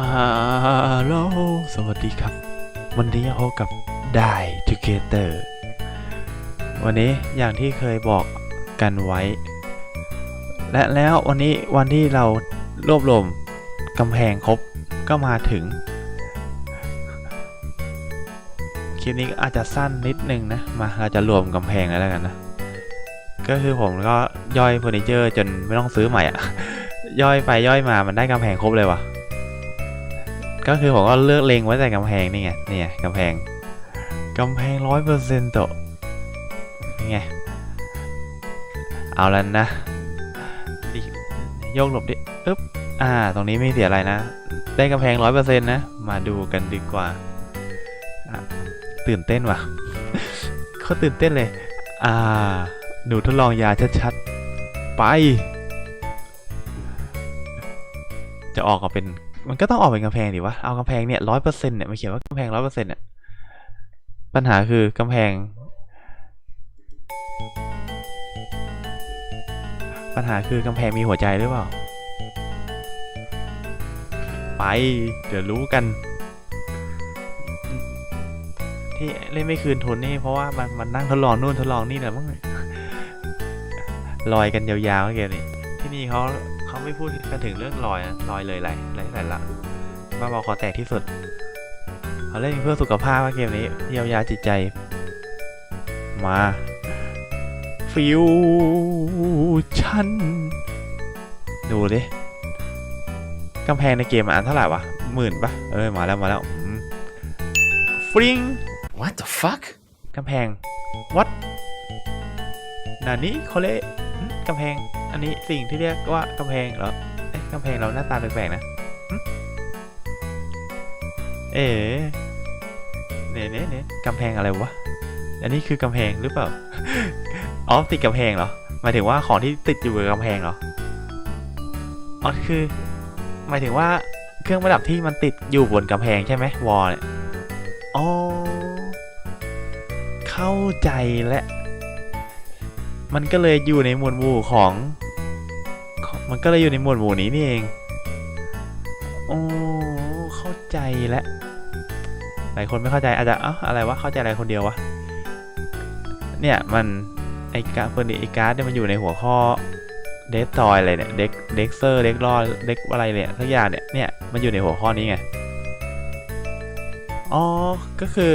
ฮัลโหลสวัสดีครับ วันนี้พบกับ Die Together วันนี้อย่างที่เคยบอกกันไว้ และแล้ววันนี้วันที่เรารวบรวมกำแพงครบก็มาถึง คลิปนี้อาจจะสั้นนิดนึงนะ มาเราจะรวมกำแพงแล้วกันนะ ก็คือผมก็ย่อยเฟอร์นิเจอร์จนไม่ต้องซื้อใหม่อะย่อยไปย่อยมามันได้กำแพงครบเลยว่ะ ก็คือผมก็เลือกเลงไว้แต่กำแพงนี่ไงนี่ไงกำแพงกำแพงร้อยเปอร์เซ็นต์ตนี่ไงเอาแล้วนะโยกหลบดิอึ๊บอ่า ตรงนี้ไม่เสียอะไรนะ ได้กำแพงร้อยเปอร์เซ็นต์นะ มาดูกันดีกว่า ตื่นเต้นว่ะเขาตื่นเต้นเลย อ่า หนูทดลองยาชัดๆ ไป จะออกมาเป็น มันก็ต้องออกเป็นกำแพงดิวะ เอากำแพงเนี่ยร้อยเปอร์เซ็นต์เนี่ยมาเขียนว่ากำแพงร้อยเปอร์เซ็นต์เนี่ยปัญหาคือกำแพง ปัญหาคือกำแพงมีหัวใจหรือเปล่า ไป เดี๋ยวรู้กัน ที่เล่นไม่คืนทุนนี่เพราะว่ามันมันนั่งทดลองนู่นทดลองนี่แหละมั้งลอยกันยาวๆเกมนี้ที่นี่เขาเขา ไม่พูดกันถึงเรื่องลอยนะลอยเลยไรไรแต่ละบ้าบอคอแตกที่สุดเขาเล่นเพื่อสุขภาพว่าเกมนี้เยียวยาจิตใจ มาฟิวชั่นดูดิกำแพงในเกมอ่านเท่าไหร่วะหมื่นปะเออมาแล้วมาแล้วอืมฟริง What the fuck? กำแพง what นานี้เขาเรียกหึกำแพงอั นนี้สิ่งที่เรียกว่ากำแพงเหรอ เอ๊ะกำแพงเราหน้าตาแปลกๆนะเอ๋เน่เน่เน่กำแพงอะไรวะ อันนี้คือกำแพงหรือเปล่า อ๋อติดกำแพงเหรอ หมายถึงว่าของที่ติดอยู่บนกำแพงเหรอ อ๋อคือ หมายถึงว่าเครื่องประดับที่มันติดอยู่บนกำแพงใช่ไหมวอลเนี่ย อ๋อ เข้าใจและ มันก็เลยอยู่ในหมวดหมู่ของ มันก็เลยอยู่ในหมวดหมู่นี้นี่เอง โอ้เข้าใจแล้วหลายคนไม่เข้าใจอาจจะเอ้าอะไรวะ เข้าใจอะไรคนเดียววะ เนี่ยมันไอการ์ดเฟอร์นิไอการ์ดเนี่ยมันอยู่ในหัวข้อเด็กทอยอะไรเนี่ย เด็กเด็กเซอร์ เด็กรอดเด็กอะไรเนี่ยทุกอย่างเนี่ย เนี่ย มันอยู่ในหัวข้อนี้ไง อ๋อ ก็คือ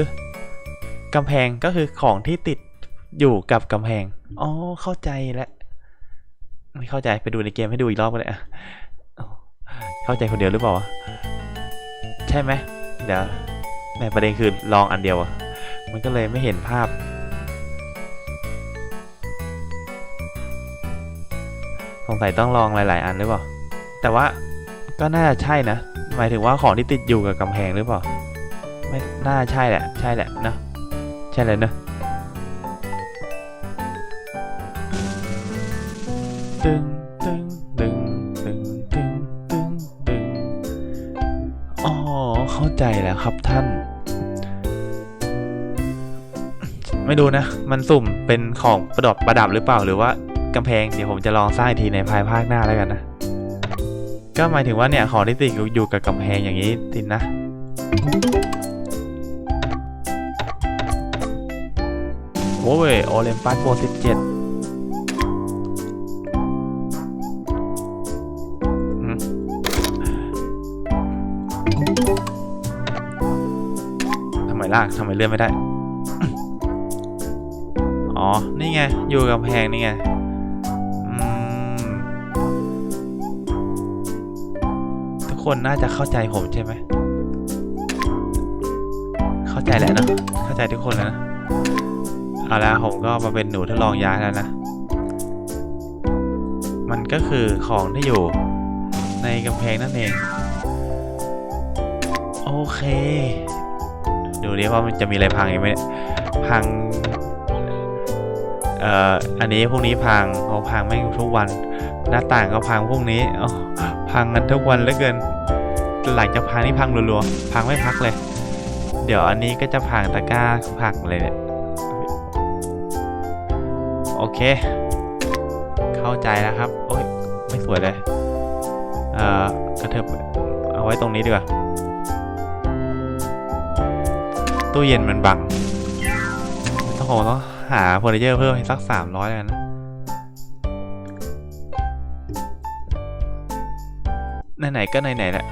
กำแพงก็คือของที่ติดอยู่กับกำแพง อ๋อ เข้าใจแล้ว ไม่เข้าใจไปดูในเกมให้ดูอีกรอบก็ได้อะเข้าใจคนเดียวหรือเปล่า ใช่ไหมเดี๋ยวแม่ประเด็นคือลองอันเดียวอะมันก็เลยไม่เห็นภาพ สงสัยต้องลองหลาย ๆ อันหรือเปล่า แต่ว่าก็น่าจะใช่นะ หมายถึงว่าของที่ติดอยู่กับกำแพงหรือเปล่า ไม่น่าใช่แหละ ใช่แหละนะ ใช่เลยเนอะ ตึงตึงตึงตึงตึงตึงตึงอ๋อ เข้าใจแล้วครับท่าน ไม่ดูนะ มันสุ่มเป็นของประดับประดับหรือเปล่าหรือว่ากำแพง เดี๋ยวผมจะลองสร้างอีกทีในภายภาคหน้าแล้วกันนะ ก็หมายถึงว่าเนี่ยของที่ติดอยู่กับกำแพงอย่างนี้ติดนะโอ้ยโอเลมปัสโปรสิบเจ็ด ลากทำไมเลื่อนไม่ได้ อ๋อ นี่ไง อยู่กับแพงนี่ไงทุกคนน่าจะเข้าใจผมใช่ไหม เข้าใจแหละเนะเข้าใจทุกคนแล้วนะ เอาละผมก็มาเป็นหนูทดลองยาแล้วนะ มันก็คือของที่อยู่ในกำแพงนั่นเอง โอเค ดูดิว่ามันจะมีอะไรพังอีกไหมพังเอ่ออันนี้พวกนี้พังเขาพังไม่ทุกวัน หน้าต่างก็พังพวกนี้อ๋อพังกันทุกวันเหลือเกิน หลังจากพังนี่พังรัวๆพังไม่พักเลย เดี๋ยวอันนี้ก็จะพังตะกร้าผักเลยเนี่ยโอเค เข้าใจแล้วครับโอ้ยไม่สวยเลยเอ่อกระเถิบเอาเอาไว้ตรงนี้ดีกว่า ตู้เย็นมันบัง ต้องคงต้องหาเฟอร์นิเจอร์เพิ่มให้สักสามร้อยกันนะ ไหนๆก็ไหนๆแหละ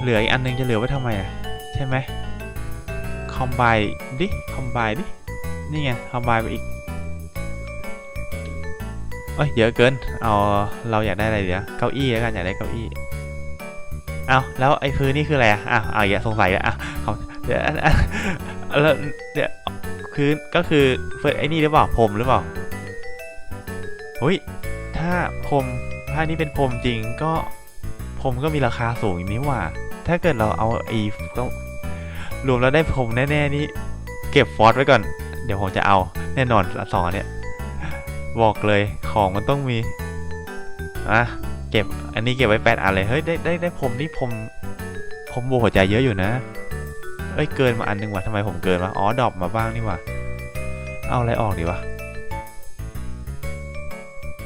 เหลืออีกอันนึงจะเหลือไว้ทำไมอะ ใช่ไหม คอมไบดิ คอมไบดิ นี่ไง คอมไบไปอีกเอ้ยเยอะเกิน เอาเราอยากได้อะไรเดี๋ยวเก้าอี้แล้วกันอยากได้เก้าอี้ เอาแล้วไอ้พื้นนี่คืออะไรอะอ้าวเอาอย่าสงสัยอะอ้วเขาเดี๋ยวอันแล้วเดี๋ยวพื้นก็คือเฟิร์ไอ้นี่หรือเปล่าพรมหรือเปล่าเฮ้ยถ้าพรมถ้านี่เป็นพรมจริงก็พรมก็มีราคาสูงอย่างนี้หว่า ถ้าเกิดเราเอาไอ้ต้องรวมแล้วได้พรมแน่ๆนี่เก็บฟอสไว้ก่อน เดี๋ยวผมจะเอาแน่นอนละสองอันเนี่ย บอกเลยของมันต้องมีอะ เก็บอันนี้เก็บไว้แปดอันเลยเฮ้ยได้ได้ได้พรมนี่พรมพรมโบหัวใจเยอะอยู่นะ เอ้ยเกินมาอันนึงว่ะทำไมผมเกินวะอ๋อดรอปมาบ้างนี่ว่ะเอาอะไรออกดีวะ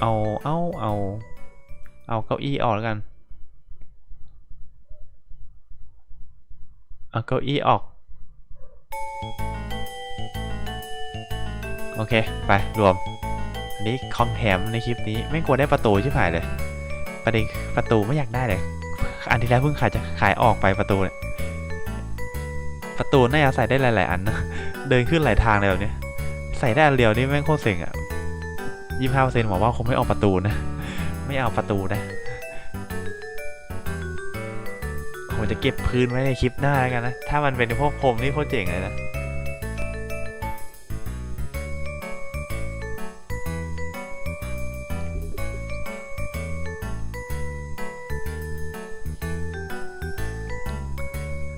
เอาเอาเอาเอาเก้าอี้ออกแล้วกันเอาเก้าอี้ออกโอเค ไป รวม อันนี้คอมแถมในคลิปนี้ ไม่กลัวได้ประตูชิบหายเลย ประเด็นประตูไม่อยากได้เลยอันที่แล้วเพิ่งขายจะขายออกไปประตูเนี่ยประตูน่าจะใส่ได้หลาย ๆ อันนะเดินขึ้นหลายทางเลยแบบเนี้ยใส่ได้อันเดียวนี่แม่งโคตรเซ็งอะยี่ห้าเปอร์เซ็นต์บอกว่าคงไม่ออกประตูนะ ไม่เอาประตูนะผมจะเก็บพื้นไว้ในคลิปหน้ากันนะ ถ้ามันเป็นพวกพรมนี่โคตรเจ๋งเลยนะ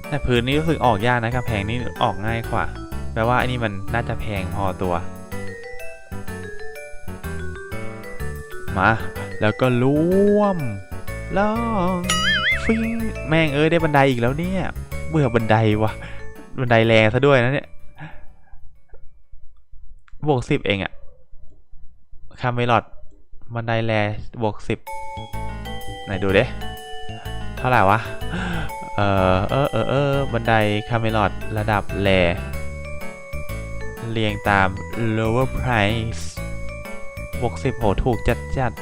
แต่พื้นนี่รู้สึกออกยากนะครับแพงนี่ออกง่ายกว่า แปลว่าอันนี้มันน่าจะแพงพอตัว มา แล้วก็ล่วมล่องฟิงแม่งเอ้ยได้บันไดอีกแล้วเนี่ยเบื่อบันไดวะบันไดแรงซะด้วยนะเนี่ยบวกสิบเองอะคาเมลอดบันไดแรงบวกสิบไหนดูเด้เท่าไหร่วะ เออเออเออเออบันไดคาเมลอดระดับแลเรียงตาม lower price บวกสิบโหถูกจัดจัด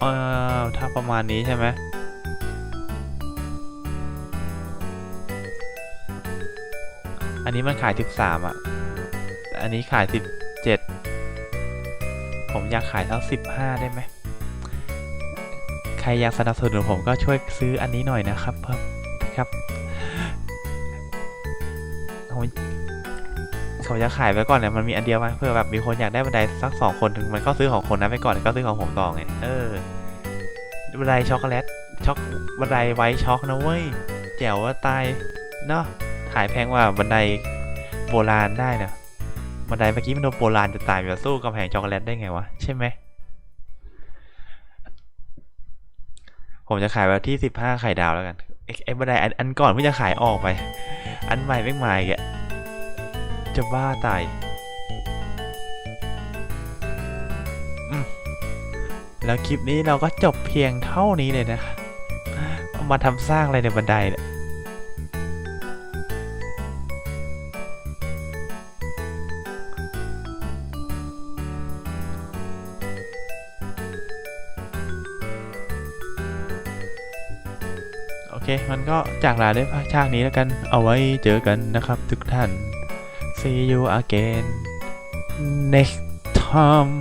เออถ้าประมาณนี้ใช่ไหมอันนี้มันขาย 13อะ อันนี้ขาย 17 ผมอยากขายเทั้ง15 ได้ไหม รอยากสนับสนุนผมก็ช่วยซื้ออันนี้หน่อยนะครับเพิ่มครับผมผมจะขายไปก่อนเนี่ยมันมีอันเดียวไหมเพื่อแบบมีคนอยากได้บันไดสักสองคนถึงมันก็ซื้อของคนนั้นไปก่อนก็ซื้อของผมต่อไงเออบันไดช็อกโกแลตช็อกบันไดไวท์ช็อกนะเว้ยแจ๋วว่าตายเนาะขายแพงกว่าบันไดโบราณได้เนี่ยบันไดเมื่อกี้มันโดนโบราณจะตายจะสู้กำแพงช็อกโกแลตได้ไงวะใช่ไหม ผมจะขายแบบที่ 15 ไข่ดาวแล้วกันไอ้บันไดอันก่อนเพิ่งจะขายออกไป อันใหม่ไม่ใหม่แกจะบ้าตายแล้วคลิปนี้เราก็จบเพียงเท่านี้เลยนะ มาทำสร้างอะไรในบันไดเนี่ย เคมันก็จากลาด้วยภาคนี้แล้วกันเอาไว้เจอกันนะครับทุกท่าน see you again next time